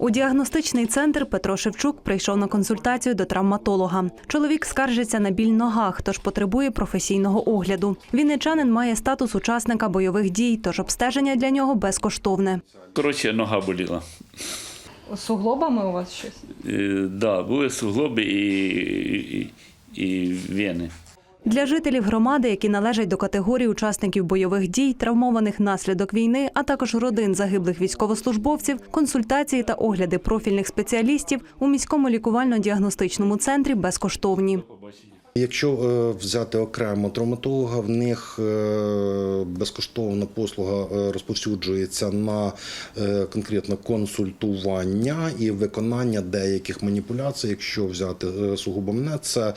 У діагностичний центр Петро Шевчук прийшов на консультацію до травматолога. Чоловік скаржиться на біль ногах, тож потребує професійного огляду. Вінничанин має статус учасника бойових дій, тож обстеження для нього безкоштовне. Коротше, нога боліла. Суглобами у вас щось? Е, да, були суглоби і, і, і вени. Для жителів громади, які належать до категорії учасників бойових дій, травмованих внаслідок війни, а також родин загиблих військовослужбовців, консультації та огляди профільних спеціалістів у міському лікувально-діагностичному центрі безкоштовні. Якщо е, взяти окремо травматолога, в них е, безкоштовна послуга е, розповсюджується на конкретно консультування і виконання деяких маніпуляцій. Якщо взяти сугубо мене, це,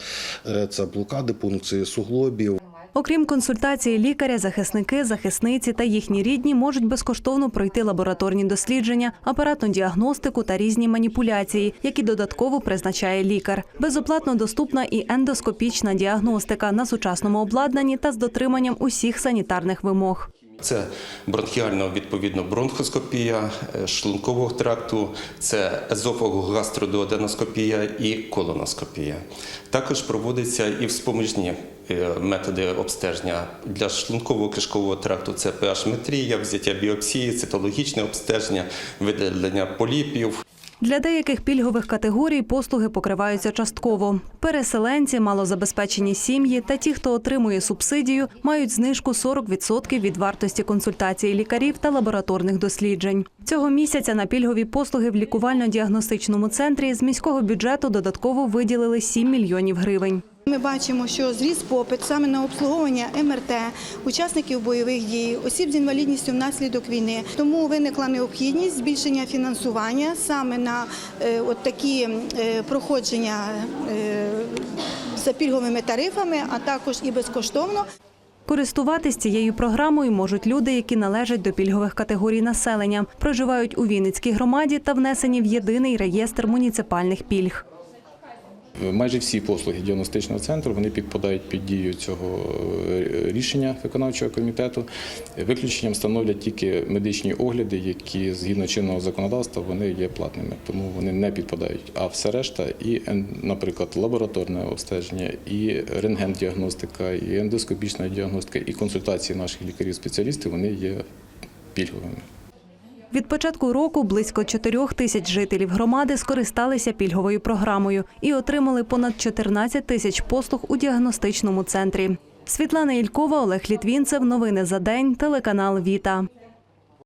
це блокади, пункції суглобів. Окрім консультації лікаря, захисники, захисниці та їхні рідні можуть безкоштовно пройти лабораторні дослідження, апаратну діагностику та різні маніпуляції, які додатково призначає лікар. Безоплатно доступна і ендоскопічна діагностика на сучасному обладнанні та з дотриманням усіх санітарних вимог. Це бронхіальна відповідно бронхоскопія е, шлункового тракту, це езофого-гастродуоденоскопія і колоноскопія. Також проводиться і вспоміжні е, методи обстеження для шлунково-кишкового тракту. Це pH-метрія, взяття біопсії, цитологічне обстеження, видалення поліпів. Для деяких пільгових категорій послуги покриваються частково. Переселенці, малозабезпечені сім'ї та ті, хто отримує субсидію, мають знижку 40% від вартості консультації лікарів та лабораторних досліджень. Цього місяця на пільгові послуги в лікувально-діагностичному центрі з міського бюджету додатково виділили 7 мільйонів гривень. Ми бачимо, що зріс попит саме на обслуговування МРТ, учасників бойових дій, осіб з інвалідністю внаслідок війни. Тому виникла необхідність збільшення фінансування саме на е, такі е, проходження е, за пільговими тарифами, а також і безкоштовно. Користуватись цією програмою можуть люди, які належать до пільгових категорій населення, проживають у Вінницькій громаді та внесені в єдиний реєстр муніципальних пільг. Майже всі послуги діагностичного центру вони підпадають під дію цього е, рішення виконавчого комітету. Виключенням становлять тільки медичні огляди, які згідно чинного законодавства вони є платними, тому вони не підпадають. А все решта, і наприклад, лабораторне обстеження, і рентген-діагностика, і ендоскопічна діагностика, і консультації наших лікарів-спеціалістів вони є пільговими. Від початку року близько 4 тисяч жителів громади скористалися пільговою програмою і отримали понад 14 тисяч послуг у діагностичному центрі. Світлана Ількова, Олег Літвінцев. Новини за день. Телеканал Віта.